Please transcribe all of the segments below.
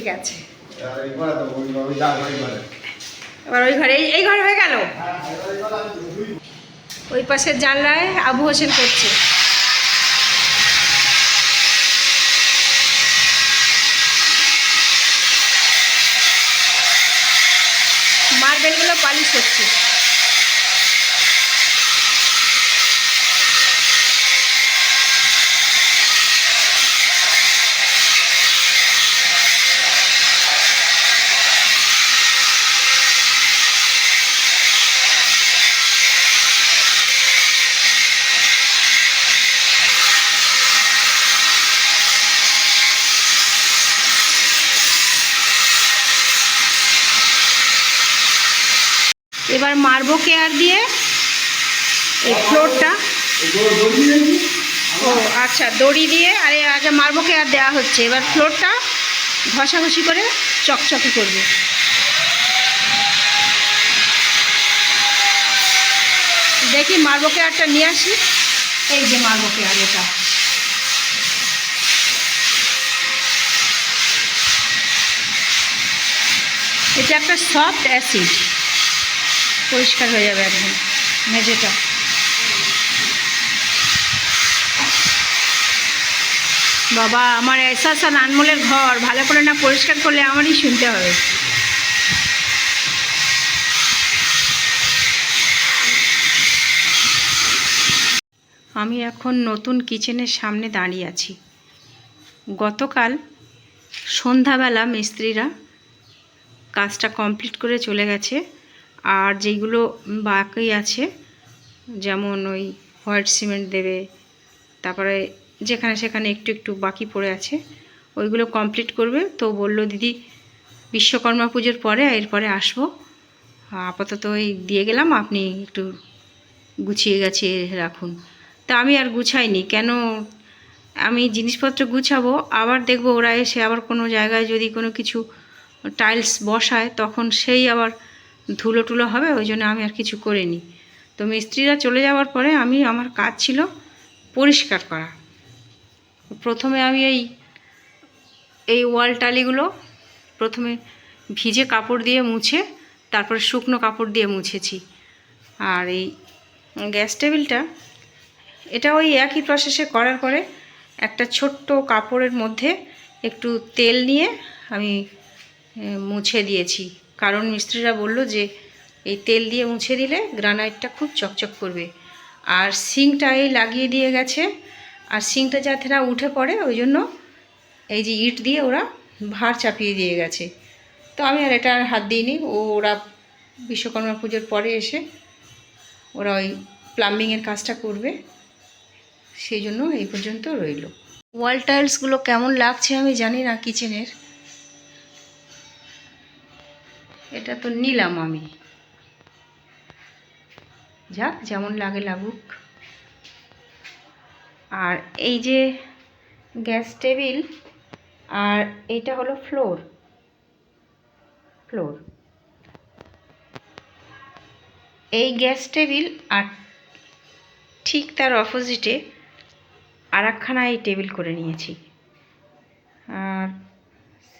ঠিক আছে। এবার ওই ঘরে এই- ঘর হয়ে গেল? ওই পাশের জানলায় আবু হোসেন করছে। এবার মারবো কেয়ার দিয়ে। এই ফ্লোরটা ও আচ্ছা দড়ি দিয়ে। আরে আচ্ছা মারবো কেয়ার দেওয়া হচ্ছে। এবার ফ্লোরটা ঘষাঘষি করে চকচকে করবে। দেখি মারবো কেয়ারটা নিয়ে আসি। এই যে মারবো কেয়ার এটা। এটা একটা সফট অ্যাসিড পরিষ্কার হয়ে যাবে একদম, মেঝেটা। বাবা, আমার এসাসান আনমোলের ঘর, ভালো করে না পরিষ্কার করলে আমারই শুনতে হবে। আমি এখন নতুন কিচেনের সামনে দাঁড়িয়ে আছি। গতকাল সন্ধ্যাবেলা মিস্ত্রিরা কাজটা কমপ্লিট করে চলে গেছে। আর যেইগুলো বাকি আছে, যেমন ওই হোয়াইট সিমেন্ট দেবে, তারপরে যেখানে সেখানে একটু একটু বাকি পড়ে আছে, ওইগুলো কমপ্লিট করবে। তো বলল, দিদি, বিশ্বকর্মা পুজোর পরে এরপরে আসব। আপাতত ওই দিয়ে গেলাম, আপনি একটু গুছিয়ে গাছিয়ে রাখুন। তা আমি আর গুছাইনি, কেন? আমি জিনিসপত্র গুছাবো, আবার দেখব ওরা এসে আবার কোনো জায়গায় যদি কোনো কিছু টাইলস বসায়, তখন সেই আবার ধুলো টুলো হবে, ওই জন্য আমি আর কিছু করিনি। তো মিস্ত্রিরা চলে যাওয়ার পরে আমি, আমার কাজ ছিল পরিষ্কার করা। প্রথমে আমি এই এই ওয়াল টালিগুলো প্রথমে ভিজে কাপড় দিয়ে মুছে, তারপরে শুকনো কাপড় দিয়ে মুছেছি। আর এই গ্যাস টেবিলটা, এটা ওই একই প্রসেসে করার পরে একটা ছোট্ট কাপড়ের মধ্যে একটু তেল নিয়ে আমি মুছে দিয়েছি। কারণ মিস্ত্রিরা বলল যে, এই তেল দিয়ে মুছে দিলে গ্রানাইটটা খুব চকচক করবে। আর সিংটা এই লাগিয়ে দিয়ে গেছে। আর সিংটা যাতে না উঠে পড়ে, ওই জন্য এই যে ইট দিয়ে ওরা ভার চাপিয়ে দিয়ে গেছে। তো আমি আর এটা আর হাত দিইনি। ও, ওরা বিশ্বকর্মা পুজোর পরে এসে ওরা ওই প্লাম্বিংয়ের কাজটা করবে। সেই জন্য এই পর্যন্ত রইল। ওয়াল টাইলসগুলো কেমন লাগছে আমি জানি না কিচেনের। এটা তো নিলাম আমি। যাক, যেমন লাগে লাগুক। আর এই যে গ্যাস টেবিল, আর এইটা হলো ফ্লোর। ফ্লোর। এই গ্যাস টেবিল আর ঠিক তার অপোজিটে আর একখানা এই টেবিল করে নিয়েছি। আর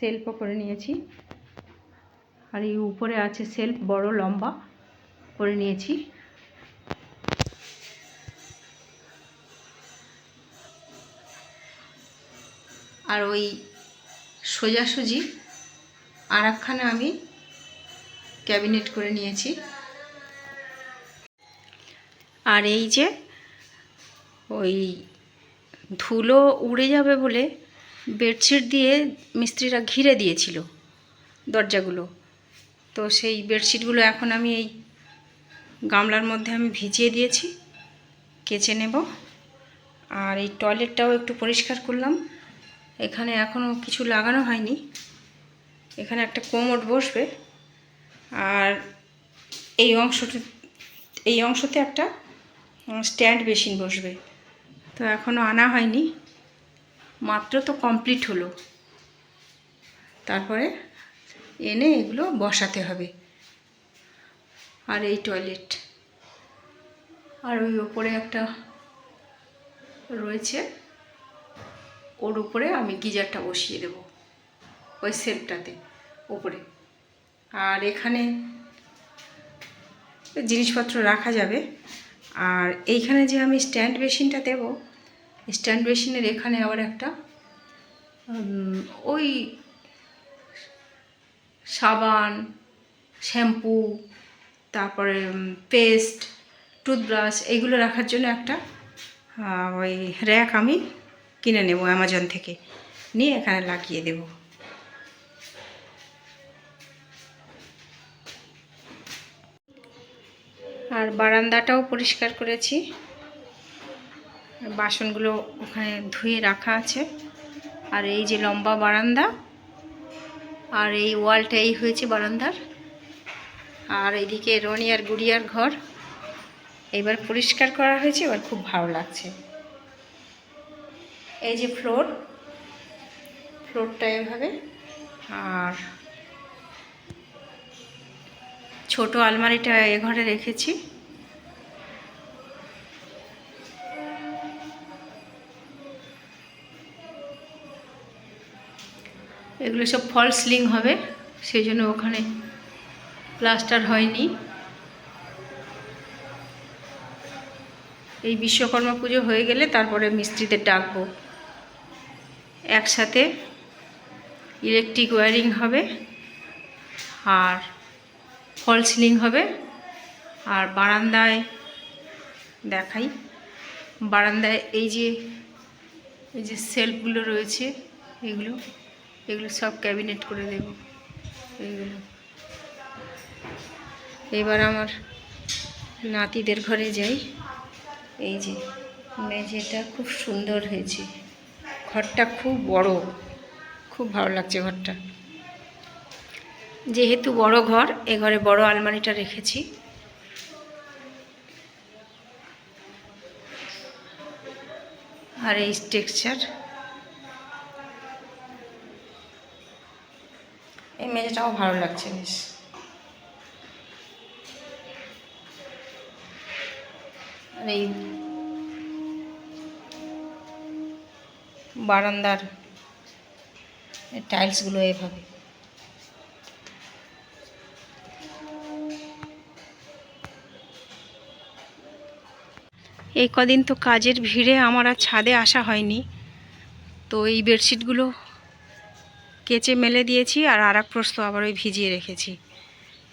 সেলফও করে নিয়েছি। আর এই উপরে আছে সেলফ বড় লম্বা করে নিয়েছি। আর ওই সোজাসুজি আর আমি ক্যাবিনেট করে নিয়েছি। আর এই যে ওই ধুলো উড়ে যাবে বলে বেডশিট দিয়ে মিস্ত্রিরা ঘিরে দিয়েছিল দরজাগুলো। তো সেই বেডশিটগুলো এখন আমি এই গামলার মধ্যে আমি ভিজিয়ে দিয়েছি, কেচে নেব। আর এই টয়লেটটাও একটু পরিষ্কার করলাম। এখানে এখনও কিছু লাগানো হয়নি। এখানে একটা কোমোড বসবে। আর এই অংশটি, এই অংশতে একটা স্ট্যান্ড বেসিন বসবে। তো এখনও আনা হয়নি। মাত্র তো কমপ্লিট হলো। তারপরে এনে এগুলো বসাতে হবে। আর এই টয়লেট আর ওই ওপরে একটা রয়েছে। ওর উপরে আমি গিজারটা বসিয়ে দেব, ওই সেলফটাতে উপরে আর এখানে জিনিসপত্র রাখা যাবে। আর এইখানে যে আমি স্ট্যান্ড বেসিনটা দেব স্ট্যান্ড বেসিনের এখানে আবার একটা ওই সাবান, শ্যাম্পু, তারপরে পেস্ট, টুথব্রাশ এইগুলো রাখার জন্য একটা ওই র্যাক আমি কিনে নেব অ্যামাজন থেকে। নিয়ে এখানে লাগিয়ে দেব। আর বারান্দাটাও পরিষ্কার করেছি। বাসনগুলো ওখানে ধুয়ে রাখা আছে। আর এই যে লম্বা বারান্দা আর এই ওয়ালটা এই হয়েছে বারান্দার। আর এইদিকে রনি আর গুড়িয়ার ঘর। এবার পরিষ্কার করা হয়েছে, এবার খুব ভালো লাগছে। এই যে ফ্লোর, ফ্লোরটা এভাবে। আর ছোট আলমারিটা এ ঘরে রেখেছি। এগুলো সব ফল সিলিং হবে, সেই জন্য ওখানে প্লাস্টার হয়নি। এই বিশ্বকর্মা পুজো হয়ে গেলে তারপরে মিস্ত্রিদের ডাকবো। একসাথে ইলেকট্রিক ওয়ারিং হবে আর ফল সিলিং হবে আর বারান্দায় দেখাই। বারান্দায় এই যে এই যে সেলফগুলো রয়েছে, এগুলো এগুলো সব ক্যাবিনেট করে দেব, এইগুলো। এবার আমার নাতিদের ঘরে যাই। এই যে মেঝেটা খুব সুন্দর হয়েছে। ঘরটা খুব বড়, খুব ভালো লাগছে ঘরটা। যেহেতু বড় ঘর, এ ঘরে বড় আলমারিটা রেখেছি। আর এই টেক্সচার এই মেঝেটাও ভালো লাগছে বেশ। আর এই বারান্দার টাইলসগুলো এভাবে। এই কদিন তো কাজের ভিড়ে আমার আর ছাদে আসা হয়নি। তো এই বেডশিটগুলো কেচে মেলে দিয়েছি আর আর এক প্রস্ত আবার ওই ভিজিয়ে রেখেছি।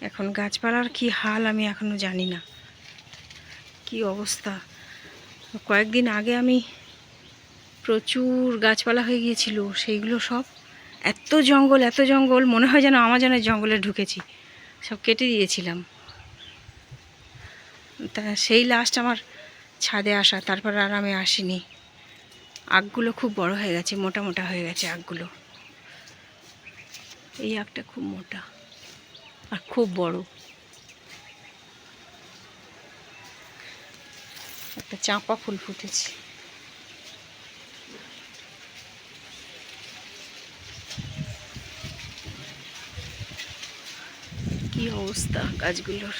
এখন গাছপালার কি হাল আমি এখনও জানি না। কি অবস্থা? কয়েকদিন আগে আমি প্রচুর গাছপালা হয়ে গিয়েছিল, সেইগুলো সব এত জঙ্গল এত জঙ্গল, মনে হয় যেন আমাজনের জঙ্গলে ঢুকেছি, সব কেটে দিয়েছিলাম। তা সেই লাস্ট আমার ছাদে আসা, তারপর আর আমি আসিনি। আগগুলো খুব বড় হয়ে গেছে, মোটা মোটা হয়ে গেছে আগগুলো এই একটা খুব মোটা আর খুব বড়। একটা চাঁপা ফুল ফুটেছে। কি অবস্থা গাছগুলোর?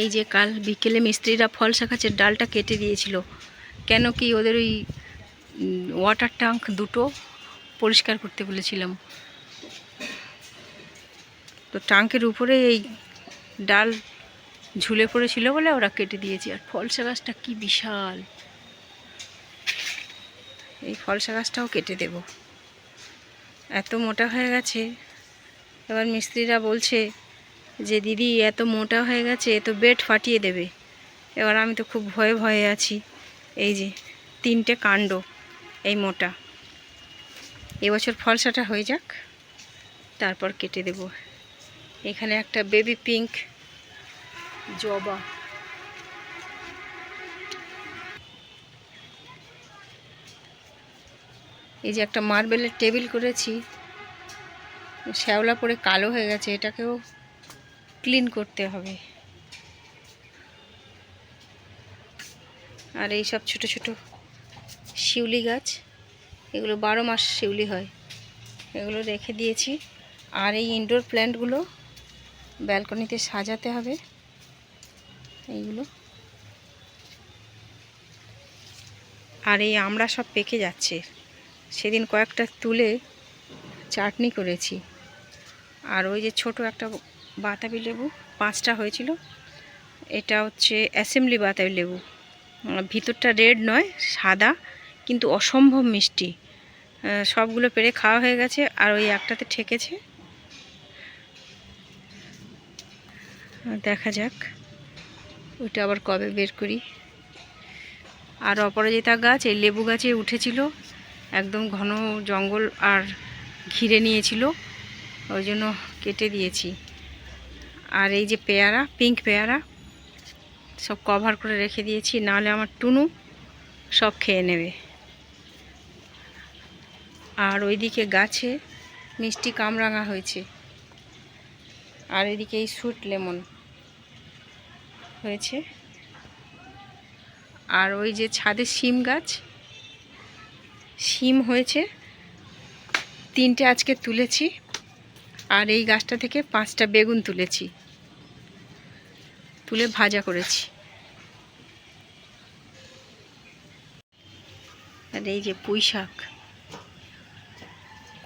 এই যে কাল বিকেলে মিস্ত্রিরা ফল শাখাচের ডালটা কেটে দিয়েছিল। কেন কি ওদের ওই ওয়াটার ট্যাঙ্ক দুটো পরিষ্কার করতে বলেছিলাম। তো ট্যাঙ্কের উপরে এই ডাল ঝুলে পড়েছিল বলে ওরা কেটে দিয়েছে। আর ফলসা গাছটা কি বিশাল। এই ফলসা গাছটাও কেটে দেব। এত মোটা হয়ে গেছে। এবার মিস্ত্রিরা বলছে যে দিদি এত মোটা হয়ে গেছে, এ তো বেড ফাটিয়ে দেবে। এবার আমি তো খুব ভয়ে ভয়ে আছি। এই যে, তিনটে কাণ্ড, এই মোটা। এবছর ফলসাটা হয়ে যাক, তারপর কেটে দেব। এখানে একটা বেবি পিঙ্ক জবা। এই যে একটা মার্বেলের টেবিল করেছি, শ্যাওলা পরে কালো হয়ে গেছে, এটাকেও ক্লিন করতে হবে। আর এই সব ছোট ছোট শিউলি গাছ, এগুলো বারো মাস শিউলি হয়। এগুলো রেখে দিয়েছি। আর এই ইনডোর প্ল্যান্টগুলো ব্যালকনিতে সাজাতে হবে। এইগুলো। আর এই আমরা সব পেকে যাচ্ছে। সেদিন কয়েকটা তুলে চাটনি করেছি। আর ওই যে ছোট একটা বাতাবি লেবু, পাঁচটা হয়েছিল। এটা হচ্ছে অ্যাসেম্বলি বাতাবি লেবু। ভিতরটা রেড নয়, সাদা, কিন্তু অসম্ভব মিষ্টি। সবগুলো পেরে খাওয়া হয়ে গেছে, আর ওই একটাতে ঠেকেছে। দেখা যাক, ওইটা আবার কবে বের করি। আর অপরাজিতা গাছ, এই লেবু গাছে উঠেছিল, একদম ঘন জঙ্গল আর ঘিরে নিয়েছিল, ওই জন্য কেটে দিয়েছি। আর এই যে পেয়ারা পিঙ্ক পেয়ারা, সব কভার করে রেখে দিয়েছি। নাহলে আমার টুনু সব খেয়ে নেবে। আর ওইদিকে গাছে মিষ্টি কামরাঙা হয়েছে। আর এদিকে এই সুইট লেমন হয়েছে। আর ওই যে ছাদে শিম গাছ, শিম হয়েছে। তিনটে আজকে তুলেছি। আর এই গাছটা থেকে পাঁচটা বেগুন তুলেছি। তুলে ভাজা করেছি। আর এই যে পুঁই শাক,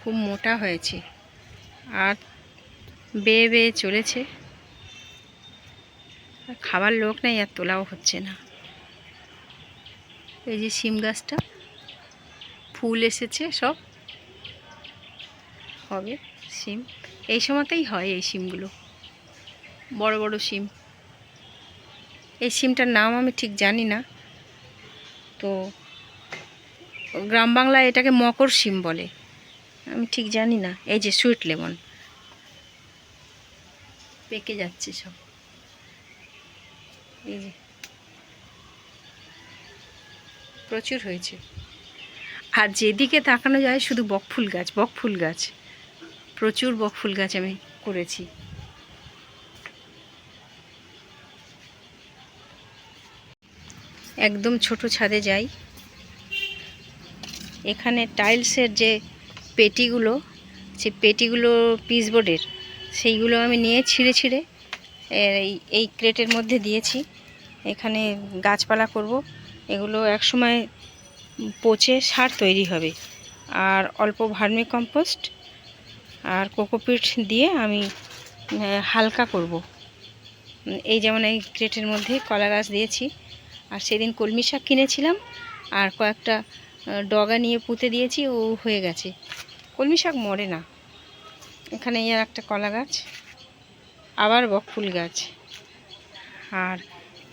খুব মোটা হয়েছে আর বেয়ে বেয়ে চলেছে। খাবার লোক নেই আর তোলাও হচ্ছে না। এই যে শিম গাছটা, ফুল এসেছে সব। হবে শিম। এই সময়তেই হয় এই শিমগুলো। বড় বড় শিম। এই সিমটার নাম আমি ঠিক জানি না। তো গ্রাম বাংলায় এটাকে মকর সিম বলে। আমি ঠিক জানি না। এই যে সুইট লেমন। পেকে যাচ্ছে সব। এই যে। প্রচুর হয়েছে। আর যেদিকে তাকানো যায় শুধু বকফুল গাছ বকফুল গাছ। প্রচুর বকফুল গাছ আমি করেছি। একদম ছোট ছাদে যাই। এখানে টাইলসের যে পেটিগুলো যে পেটিগুলো পিসবোর্ডের সেইগুলো আমি নিয়ে ছিঁড়ে ছিঁড়ে এই এই ক্রেটের মধ্যে দিয়েছি। এখানে গাছপালা করব। এগুলো একসময় পচে সার তৈরি হবে। আর অল্প ভার্মি কম্পোস্ট আর কোকোপিট দিয়ে আমি হালকা করব। এই যেমন এই ক্রেটের মধ্যে কলা গাছ দিয়েছি। আর সেদিন কলমি শাক কিনেছিলাম আর কয়েকটা ডগা নিয়ে পুঁতে দিয়েছি, ও হয়ে গেছে। কলমি শাক মরে না। এখানে এই আর একটা কলা গাছ, আবার বকফুল গাছ। আর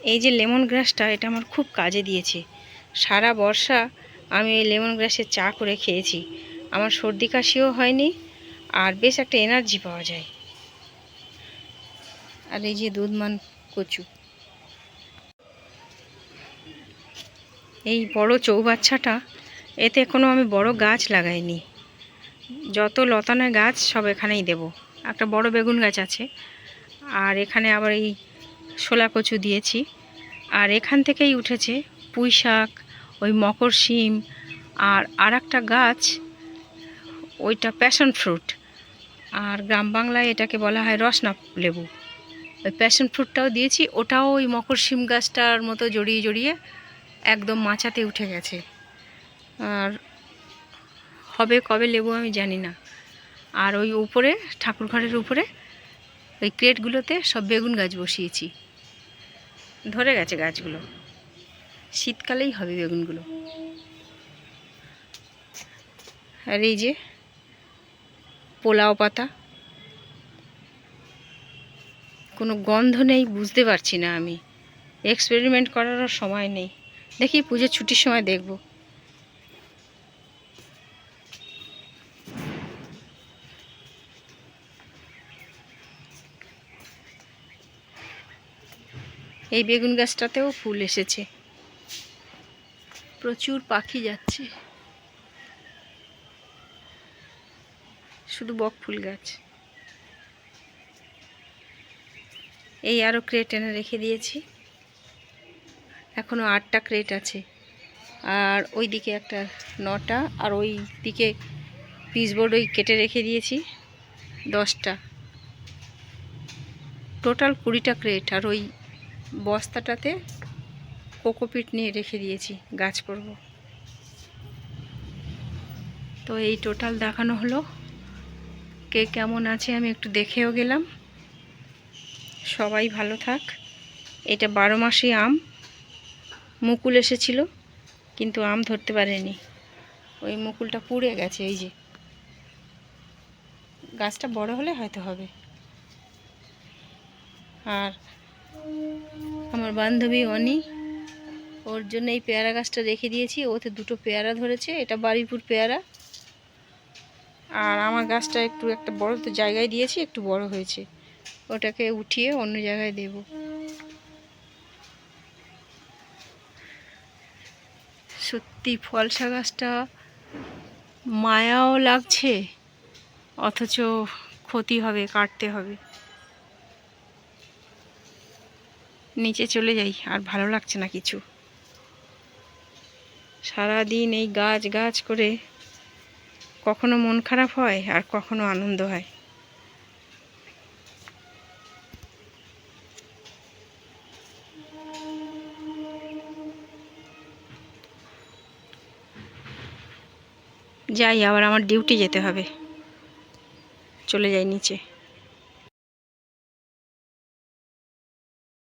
এই যে লেমন গ্রাসটা, এটা আমার খুব কাজে দিয়েছে। সারা বর্ষা আমি এই লেমন গ্রাসের চা করে খেয়েছি। আমার সর্দি কাশিও হয়নি আর বেশ একটা এনার্জি পাওয়া যায়। আর এই যে দুধমান কচু। এই বড় চৌবাচ্চাটা, এতে কোনো আমি বড় গাছ লাগাইনি। যত লতানে গাছ সব এখানেই দেব। একটা বড় বেগুন গাছ আছে। আর এখানে আবার এই শোলা কচু দিয়েছি। আর এখান থেকেই উঠেছে পুঁই শাক, ওই মকর শিম, আর আর একটা গাছ, ওইটা প্যাশন ফ্রুট আর গ্রাম বাংলায় এটাকে বলা হয় রসনা লেবু ওই প্যাশন ফ্রুটটাও দিয়েছি, ওটাও ওই মকর শিম গাছটার মতো জড়িয়ে জড়িয়ে একদম মাচাতে উঠে গেছে। আর হবে কবে লেবু আমি জানি না। আর ওই উপরে ঠাকুর ঘরের উপরে, ওই ক্রেটগুলোতে সব বেগুন গাছ বসিয়েছি। ধরে গেছে গাছগুলো। শীতকালেই হবে বেগুনগুলো। আর এই যে পোলাও পাতা। কোনো গন্ধ নেই, বুঝতে পারছি না আমি। এক্সপেরিমেন্ট করারও সময় নেই। দেখি পুজোর ছুটির সময় দেখব। এই বেগুন গাছটাতেও ফুল এসেছে। প্রচুর পাখি যাচ্ছে। শুধু বক ফুল গাছ। এই আরও ক্রেট এনে রেখে দিয়েছি। এখনও আটটা ক্রেট আছে। আর ওই দিকে একটা নটা, আর ওই দিকে পিসবোর্ড ওই কেটে রেখে দিয়েছি, দশটা। টোটাল কুড়িটা ক্রেট, আর ওই বস্তাটাতে কোকোপিট নিয়ে রেখে দিয়েছি, গাছ করব। তো এই টোটাল দেখানো হলো। কে কেমন আছে আমি একটু দেখেও গেলাম। সবাই ভালো থাক। এটা বারো মাসে আম। মুকুল এসেছিল, কিন্তু আম ধরতে পারেনি। ওই মুকুলটা পুড়ে গেছে, এই যে। গাছটা বড় হলে হয়তো হবে। আর আমার বান্ধবী অনি, ওর জন্য এই পেয়ারা গাছটা রেখে দিয়েছি। ওতে দুটো পেয়ারা ধরেছে, এটা বাড়িপুর পেয়ারা। আর আমার গাছটা একটু একটা বড় তো জায়গায় দিয়েছি, একটু বড় হয়েছে। ওটাকে উঠিয়ে অন্য জায়গায় দেব। সত্যি ফলসা গাছটা মায়াও লাগছে, অথচ ক্ষতি হবে, কাটতে হবে। নিচে চলে যাই, আর ভালো লাগছে না কিছু। সারাদিন এই গাছ গাছ করে কখনো মন খারাপ হয়, আর কখনো আনন্দ হয়। যাই আবার আমার ডিউটি যেতে হবে। চলে যাই নিচে।